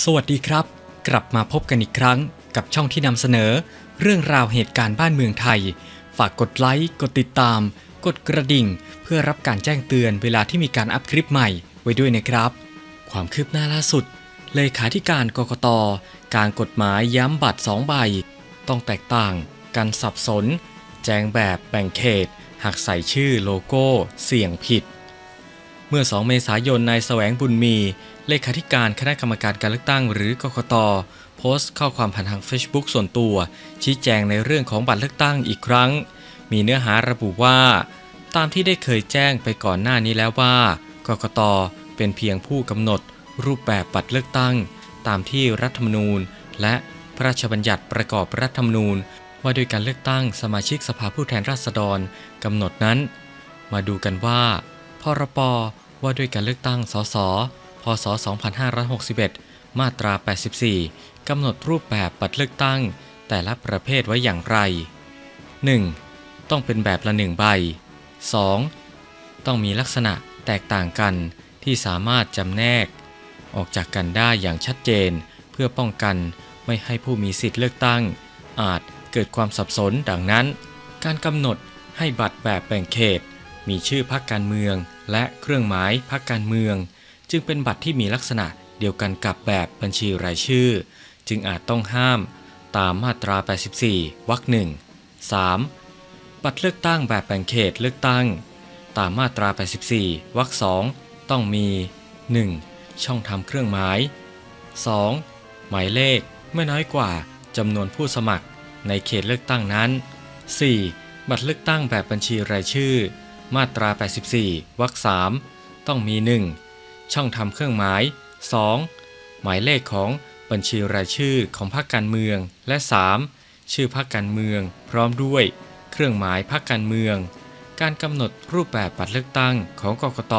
สวัสดีครับ กลับมาพบกันอีกครั้งกับช่องที่นำเสนอ เรื่องราวเหตุการณ์บ้านเมืองไทย ฝากกดไลค์ กดติดตาม กดกระดิ่ง เพื่อรับการแจ้งเตือนเวลาที่มีการอัพคลิปใหม่ไว้ด้วยนะครับ ความคืบหน้าล่าสุด เลขาธิการกกต การกฎหมายย้ำบัตร 2 ใบ ต้องแตกต่าง กันสับสน แจงแบบแบ่งเขต หากใส่ชื่อโลโก้ เสี่ยงผิด เมื่อ 2 เมษายนนายแสวงบุญมี เลขาธิการคณะกรรมการการเลือกตั้งหรือกกตโพสต์ข้อความผ่านทาง Facebook ส่วนตัว ชี้แจงในเรื่องของบัตรเลือกตั้งอีกครั้ง มีเนื้อหาระบุว่า ตามที่ได้เคยแจ้งไปก่อนหน้านี้แล้วว่ากกตเป็นเพียงผู้กำหนด รูปแบบบัตรเลือกตั้ง ตามที่รัฐธรรมนูญ และพระราชบัญญัติประกอบรัฐธรรมนูญ ว่าด้วยการเลือกตั้งสมาชิกสภาผู้แทนราษฎรกำหนดนั้น มาดูกันว่าพรปว่าด้วยการเลือกตั้งสส พศ 2561 มาตรา 84 กำหนดรูปแบบบัตรเลือกตั้ง แต่ละประเภทไว้อย่างไร 1. ต้องเป็นแบบละหนึ่งใบ 2. ต้องมีลักษณะแตกต่างกันที่สามารถจำแนก ออกจากกันได้อย่างชัดเจน เพื่อป้องกันไม่ให้ผู้มีสิทธิ์เลือกตั้ง อาจเกิดความสับสนดังนั้น การกำหนดให้บัตรแบบแบ่งเขต มีชื่อพรรคการเมือง และเครื่องหมายพรรคการเมือง จึงเป็นบัตรที่มีลักษณะเดียวกันกับแบบบัญชีรายชื่อ จึงอาจต้องห้ามตามมาตรา 84 วรรคหนึ่ง 3. บัตรเลือกตั้งแบบแบ่งเขตเลือกตั้ง ตามมาตรา 84 วรรคสองต้องมี 1. ช่องทำเครื่องหมาย 2. หมายเลขไม่น้อยกว่าจำนวนผู้สมัครในเขตเลือกตั้งนั้น 4. บัตรเลือกตั้งแบบบัญชีรายชื่อ มาตรา 84 วรรค3ต้องมี 1. ช่องทำเครื่องหมาย 2. หมายเลขของบัญชีรายชื่อของพรรคการเมือง และ 3. ชื่อพรรคการเมือง พร้อมด้วย เครื่องหมายพรรคการเมือง การกำหนดรูปแบบบัตรเลือกตั้งของกกต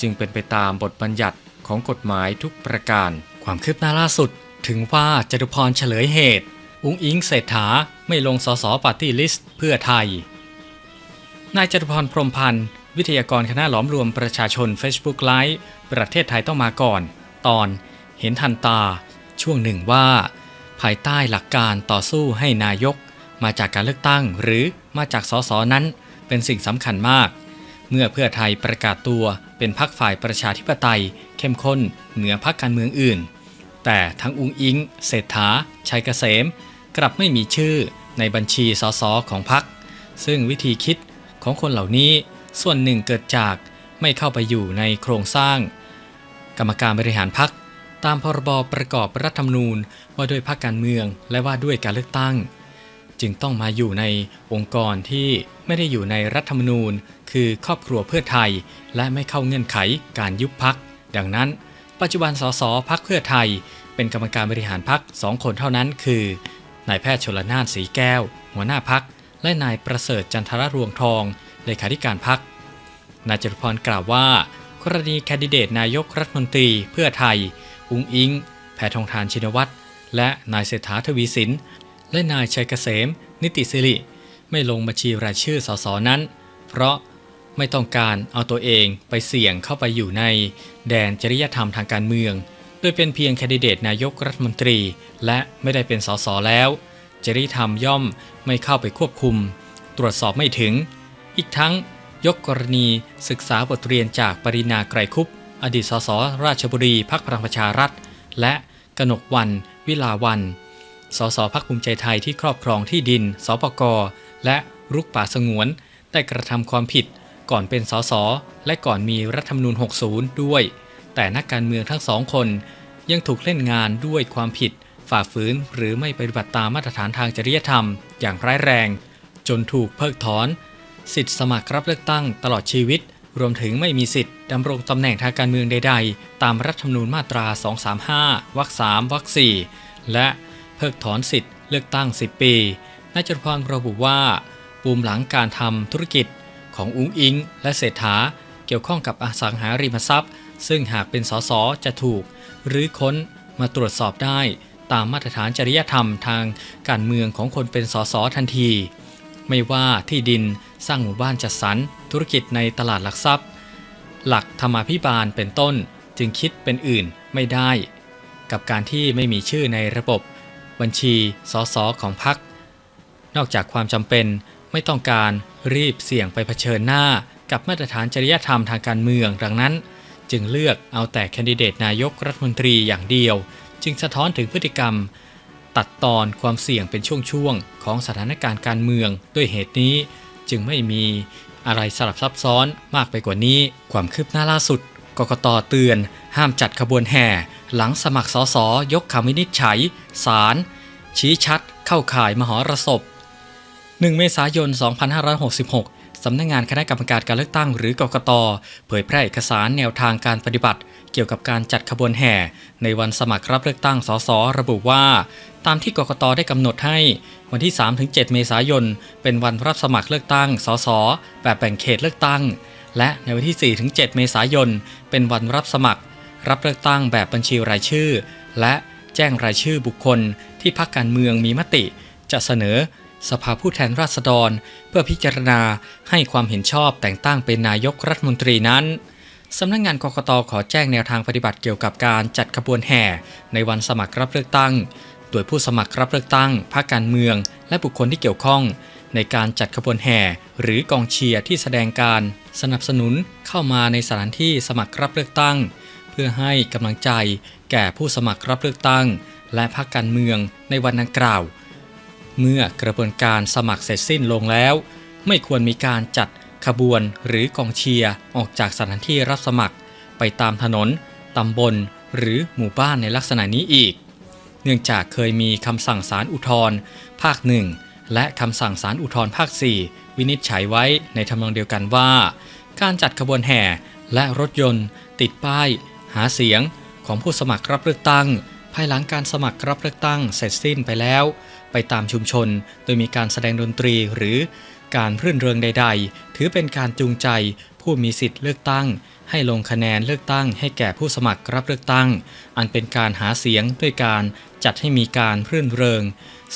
จึงเป็นไปตามบทบัญญัติของกฎหมายทุกประการ ความคืบหน้าล่าสุด ถึงว่าจตุพรเฉลยเหตุ อุ้งอิงเศรษฐาไม่ลงสสปาร์ตี้ลิสต์เพื่อไทย นายจตุพรพรมพันธ์ วิทยากรคณะหลอมรวมประชาชน Facebook ไลฟ์ ประเทศไทยต้องมาก่อน ตอนเห็นทันตา ช่วงหนึ่งว่า ภายใต้หลักการต่อสู้ให้นายก มาจากการเลือกตั้ง หรือมาจากสสนั้นเป็นสิ่งสำคัญมาก เมื่อเพื่อไทยประกาศตัวเป็นพรรคฝ่ายประชาธิปไตย เข้มข้นเหนือพรรคการเมืองอื่น แต่ทั้งอุงอิง เศรษฐา ชัยเกษม กลับไม่มีชื่อในบัญชีสสของพรรคซึ่งวิธีคิดของคนเหล่านี้ส่วนหนึ่งเกิดจากไม่เข้าไปอยู่ในโครงสร้าง กรรมการบริหารพรรคตามพรบประกอบรัฐธรรมนูญว่าด้วยพรรคการเมืองและว่าด้วยการเลือกตั้ง จึงต้องมาอยู่ในองค์กรที่ไม่ได้อยู่ในรัฐธรรมนูญ คือครอบครัวเพื่อไทย และไม่เข้าเงื่อนไขการยุบพัก ดังนั้น ปัจจุบันสสพักเพื่อไทย เป็นกรรมการบริหารพักสองคนเท่านั้น คือนายแพทย์ชลนานสีแก้ว หัวหน้าพัก และนายประเสริฐจันทรรวงทองเลขาธิการพักนายจตุพรกล่าวว่า กรณีแคนดิเดตนายกรัฐมนตรีเพื่อไทย อุงอิง แพทองทานชินวัตร และนายเศรษฐาทวีสิน และนายชัยเกษม นิติสิริ ไม่ลงบัญชีรายชื่อสสนั้น เพราะไม่ต้องการเอาตัวเองไปเสี่ยงเข้าไปอยู่ใน แดนจริยธรรมทางการเมือง โดยเป็นเพียงแคนดิเดตนายกรัฐมนตรี และไม่ได้เป็นสสแล้ว จริยธรรมย่อมไม่เข้าไปควบคุม ตรวจสอบไม่ถึง อีกทั้ง ยกกรณีศึกษาบทเรียนจากปรินาไกรคุปอดีตสสราชบุรีพักพลังประชารัฐ และกนกวัน วิลาวันสสพักภูมิใจไทยที่ครอบครองที่ดิน สปกและรุกป่าสงวน ได้กระทำความผิดก่อนเป็นสสและก่อนมีรัฐธรรมนูญ 60 ด้วย แต่นักการเมืองทั้งสองคน ยังถูกเล่นงานด้วยความผิด ฝ่าฝืนหรือไม่ปฏิบัติตามมาตรฐานทางจริยธรรม อย่างร้ายแรง จนถูกเพิกถอน สิทธิสมัครรับเลือกตั้งตลอดชีวิต รวมถึงไม่มีสิทธิ์ดำรงตำแหน่งทางการเมืองใด ๆ ตามรัฐธรรมนูญมาตรา 235 วรรค 3 วรรค 4 และเพิกถอนสิทธิ์เลือกตั้ง 10 ปีนายจตุพรระบุว่า ปูมหลังการทำธุรกิจของอุ้งอิง และเศรษฐาเกี่ยวข้องกับอสังหาริมทรัพย์ ซึ่งหากเป็นสสจะถูก หรือค้นมาตรวจสอบได้ ตามมาตรฐานจริยธรรมทางการเมืองของคนเป็นสสทันที ไม่ว่าที่ดินสร้างหมู่บ้านจัดสรรธุรกิจในตลาดหลักทรัพย์ หลักธรรมาภิบาลเป็นต้นจึงคิดเป็นอื่นไม่ได้ กับการที่ไม่มีชื่อในระบบบัญชีสสของพรรคนอกจากความจำเป็นไม่ต้องการรีบเสี่ยงไปเผชิญหน้ากับมาตรฐานจริยธรรมทางการเมืองดังนั้น จึงเลือกเอาแต่แคนดิเดตนายกรัฐมนตรีอย่างเดียว จึงสะท้อนถึงพฤติกรรม ตัดตอนความเสี่ยงเป็นช่วงๆของสถานการณ์การเมือง ด้วยเหตุนี้จึงไม่มีอะไรสลับซับซ้อนมากไปกว่านี้ ความคืบหน้าล่าสุดกกตเตือน ห้ามจัดขบวนแห่ หลังสมัครสสยกคำวินิจฉัยศาลชี้ชัด เข้าข่ายมหรสพ 1 เมษายน 2566 สำนักงงานคณะกรรมการการเลือกตั้งหรือกกตเผยแพร่เอกสารแนวทางการปฏิบัติ เกี่ยวกับการจัดขบวนแห่ ในวันสมัครรับเลือกตั้งสสระบุว่า ตามที่กกตได้กำหนดให้ วันที่ 3-7 เมษายน เป็นวันรับสมัครเลือกตั้งสสแบบแบ่งเขตเลือกตั้ง และในวันที่ 4-7 เมษายน เป็นวันรับสมัคร รับเลือกตั้งแบบบัญชีรายชื่อ และแจ้งรายชื่อบุคคล ที่พรรคการเมืองมีมติ จะเสนอสภาผู้แทนราษฎร เพื่อพิจารณาให้ความเห็นชอบแต่งตั้งเป็นนายกรัฐมนตรีนั้น สำนักงานกกตขอแจ้งแนวทางปฏิบัติเกี่ยวกับการจัดขบวนแห่ ในวันสมัครรับเลือกตั้ง โดยผู้สมัครรับเลือกตั้งพรรคการเมือง และบุคคลที่เกี่ยวข้อง ในการจัดขบวนแห่ หรือกองเชียร์ที่แสดงการ สนับสนุนเข้ามาในสถานที่สมัครรับเลือกตั้ง เพื่อให้กำลังใจ แก่ผู้สมัครรับเลือกตั้ง และพรรคการเมืองในวันดังกล่าว เมื่อกระบวนการสมัครเสร็จสิ้นลงแล้ว ไม่ควรมีการจัด ขบวนหรือกองเชียร์ออกจากสถานที่รับสมัคร ไปตามถนน ตำบล หรือหมู่บ้านในลักษณะนี้อีก เนื่องจากเคยมีคำสั่งศาลอุทธรภาคหนึ่งและคำสั่งศาลอุทธรภาค 4 วินิจฉัยไว้ในทำนองเดียวกันว่า การจัดขบวนแห่และรถยนต์ ติดป้าย หาเสียงของผู้สมัครรับเลือกตั้ง ภายหลังการสมัครรับเลือกตั้งเสร็จสิ้นไปแล้ว ไปตามชุมชน โดยมีการแสดงดนตรีหรือ การรื่นเริงใด ๆ ถือเป็นการจูงใจ ผู้มีสิทธิ์เลือกตั้ง ให้ลงคะแนนเลือกตั้ง ให้แก่ผู้สมัครรับเลือกตั้ง อันเป็นการหาเสียงด้วยการจัดให้มีการรื่นเริง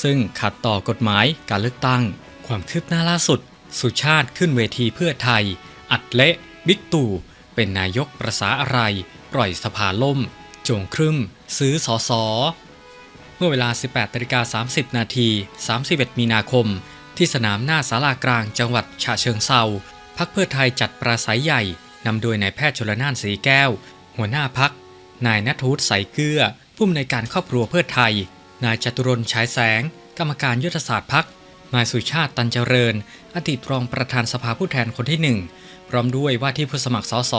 ซึ่งขัดต่อกฎหมายการเลือกตั้ง ความคืบหน้าล่าสุด สุชาติขึ้นเวทีเพื่อไทย อัดเละบิ๊กตู่เป็นนายกประษาอะไร ปล่อยสภาล่ม โจงครึ่ม ซื้อสอสอเมื่อเวลา 18นาฬิกา30 นาที 31 มีนาคม ที่สนามหน้าศาลากลางจังหวัดฉะเชิงเซาพักเพื่อไทยจัดปราศัยใหญ่นำโดยนายแพทย์ชลนานสีแก้ว หัวหน้าพัก นายนัทวุฒิใสเกลือผู้อำนวยการครอบครัวเพื่อไทย นายจตุรนฉายแสง กรรมการยุทธศาสตร์พัก นายสุชาติตันเจริญ อดีตรองประธานสภาผู้แทนคนที่หนึ่งพร้อมด้วยว่าที่ผู้สมัครสส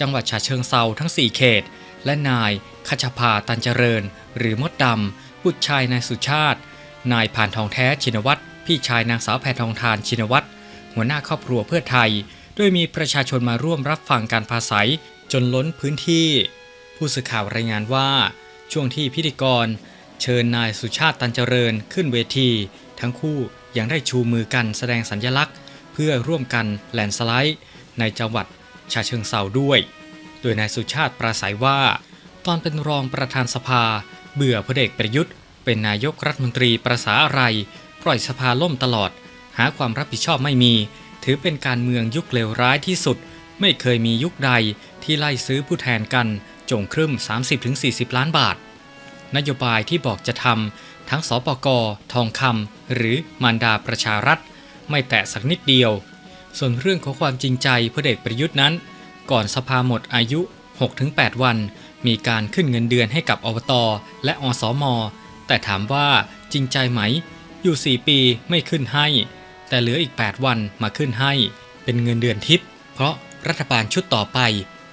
จังหวัดฉะเชิงเซาทั้ง 4 เขต และนายคชภาตันเจริญ หรือมดดำบุตรชายนายสุชาติ นายผ่านทองแท้ชินวัตร พี่ชายนางสาวแพทองทานชินวัตรหัวหน้าครอบครัวเพื่อไทย โดยมีประชาชนมาร่วมรับฟังการปราศัยจนล้นพื้นที่ ผู้สื่อข่าวรายงานว่า ช่วงที่พิธีกร เชิญนายสุชาติตันเจริญขึ้นเวที ทั้งคู่ยังได้ชูมือกันแสดงสัญลักษณ์ เพื่อร่วมกันแลนสไลด์ ในจังหวัดชาเชิงเซาด้วย โดยนายสุชาติปราศัยว่า ตอนเป็นรองประธานสภา เบื่อพลเอกประยุทธ์ เป็นนายกรัฐมนตรีประษาอะไร ปล่อยสภาล่มตลอด หาความรับผิดชอบไม่มี ถือเป็นการเมืองยุคเลวร้ายที่สุด ไม่เคยมียุคใดที่ไล่ซื้อผู้แทนกันจงครึ่ม 30-40 ล้านบาท นโยบายที่บอกจะทำทั้งสปกทองคำหรือมารดาประชารัฐ ไม่แตะสักนิดเดียว ส่วนเรื่องของความจริงใจพลเอกประยุทธ์นั้น ก่อนสภาหมดอายุ 6-8 วัน มีการขึ้นเงินเดือนให้กับอบต และอสมแต่ถามว่าจริงใจไหม อยู่ 4 ปีไม่ขึ้นให้ แต่เหลืออีก 8 วันมาขึ้นให้ เป็นเงินเดือนทิป เพราะรัฐบาลชุดต่อไป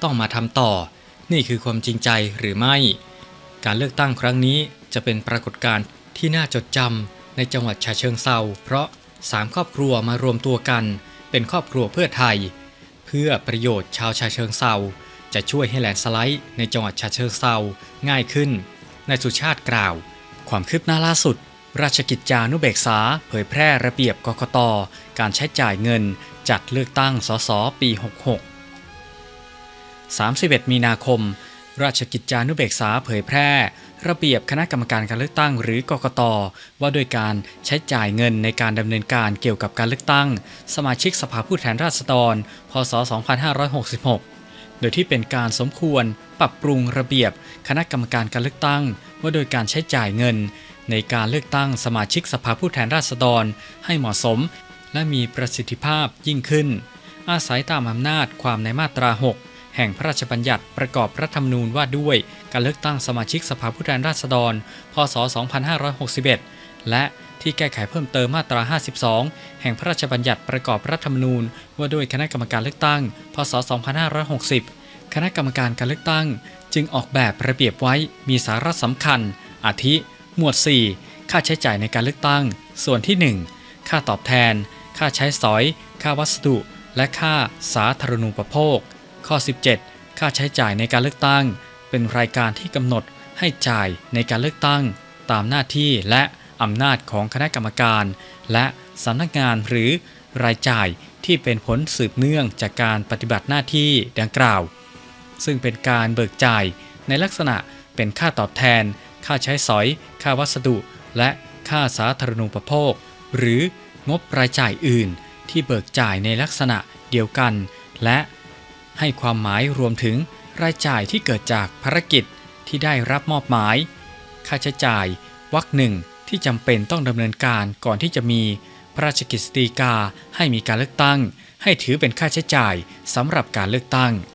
ต้องมาทำต่อ นี่คือความจริงใจหรือไม่ การเลือกตั้งครั้งนี้จะเป็นปรากฏการณ์ที่น่าจดจำในจังหวัดฉะเชิงเซาเพราะ3ครอบครัวมารวมตัวกัน เป็นครอบครัวเพื่อไทย เพื่อประโยชน์ชาวฉะเชิงเซาจะช่วยให้แลนสไลด์ในจังหวัดฉะเชิงเซาง่ายขึ้นนายสุชาติกล่าว ความคืบหน้าล่าสุด ราชกิจจานุเบกษาเผยแพร่ระเบียบกกต การใช้จ่ายเงิน จัดเลือกตั้งสสปี 66 31 มีนาคม ราชกิจจานุเบกษาเผยแพร่ ระเบียบคณะกรรมการการเลือกตั้งหรือกกต ว่าโดยการใช้จ่ายเงินในการดำเนินการเกี่ยวกับการเลือกตั้ง สมาชิกสภาผู้แทนราษฎร พศ 2566 โดยที่เป็นการสมควรปรับปรุงระเบียบคณะกรรมการการเลือกตั้ง ว่าโดยการใช้จ่ายเงิน ในการเลือกตั้งสมาชิกสภาผู้แทนราษฎรให้เหมาะสม และมีประสิทธิภาพยิ่งขึ้น อาศัยตามอำนาจความในมาตรา 6 แห่งพระราชบัญญัติประกอบรัฐธรรมนูญว่าด้วยการเลือกตั้งสมาชิกสภาผู้แทนราษฎร พศ 2561 และที่แก้ไขเพิ่มเติมมาตรา 52 แห่งพระราชบัญญัติประกอบรัฐธรรมนูญ ว่าด้วยคณะกรรมการเลือกตั้ง พศ 2560 คณะกรรมการการเลือกตั้ง จึงออกแบบระเบียบไว้มีสาระสำคัญ อาทิ หมวด 4 ค่าใช้จ่ายในการเลือกตั้ง ส่วนที่ 1 ค่าตอบแทน ค่าใช้สอย ค่าวัสดุ และค่าสาธารณูปโภค ข้อ 17 ค่าใช้จ่ายในการเลือกตั้ง เป็นรายการที่กำหนดให้จ่ายในการเลือกตั้ง ตามหน้าที่และอำนาจของคณะกรรมการ และสำนักงานหรือรายจ่ายที่เป็นผลสืบเนื่องจากการปฏิบัติหน้าที่ดังกล่าว ซึ่งเป็นการเบิกจ่ายในลักษณะเป็นค่าตอบแทน ค่าใช้สอย ค่าวัสดุ และค่าสาธารณูปโภค หรืองบรายจ่ายอื่น ที่เบิกจ่ายในลักษณะเดียวกัน และให้ความหมายรวมถึงรายจ่ายที่เกิดจากภารกิจที่ได้รับมอบหมาย ค่าใช้จ่ายวรรคหนึ่งที่จำเป็นต้องดำเนินการก่อนที่จะมีพระราชกฤษฎีกาให้มีการเลือกตั้ง ให้ถือเป็นค่าใช้จ่ายสำหรับการเลือกตั้ง